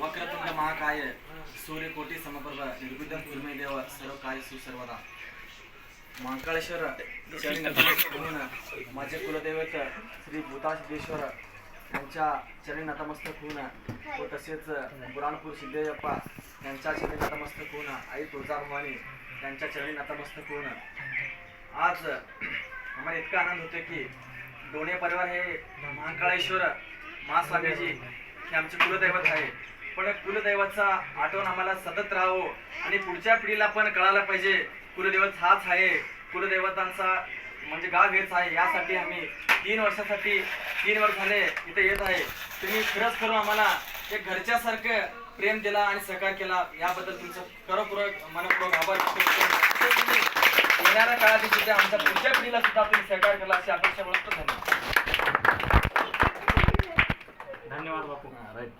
ವಕ್ರತುಂಡ ಮಹಾಕಾಯ ಸೂರ್ಯಕೋಟಿ ಸಮಪ್ರಭ ನಿರ್ಗುದ್ಧ ಕೂರ್ಮೇದೇವ ಸರ್ವಕಾಯ ಸುಸರ್ವದ महाकाळेश्वर म्हणून माझे कुलदैवत श्री भूताशेश्वर यांच्या चरणी नतमस्तक होऊन व तसेच बुराणपूर सिद्धेयप्पा यांच्या चरणी नतमस्तक होऊन आई तुळजाभवानी यांच्या चरणी नतमस्तक होऊन आज आम्हाला इतका आनंद होतो की दोन्ही परिवार हे महाकाळेश्वर महास्वामीजी हे आमचे कुलदैवत आहे पण कुलदैवतचा आठवण आम्हाला सतत राहावं आणि पुढच्या पिढीला पण कळायला पाहिजे कुलदैवत हाच आहे. कुलदैवतांचा म्हणजे गाव हेच आहे. यासाठी आम्ही तीन वर्षासाठी तीन वर्ष झाले इथे येत आहे. तुम्ही खरंच करून आम्हाला एक घरच्यासारखं प्रेम दिला आणि सहकार केला. याबद्दल तुमचं खरोखर मनपूर्वक आभार व्यक्त करतो. तसेच तुम्ही येणाऱ्या काळात सुद्धा आमच्या पुढच्या पिढीला सुद्धा तुम्ही सहकार केला अशी अपेक्षा बोलतो धन्यवाद धन्यवाद बापू. राईट.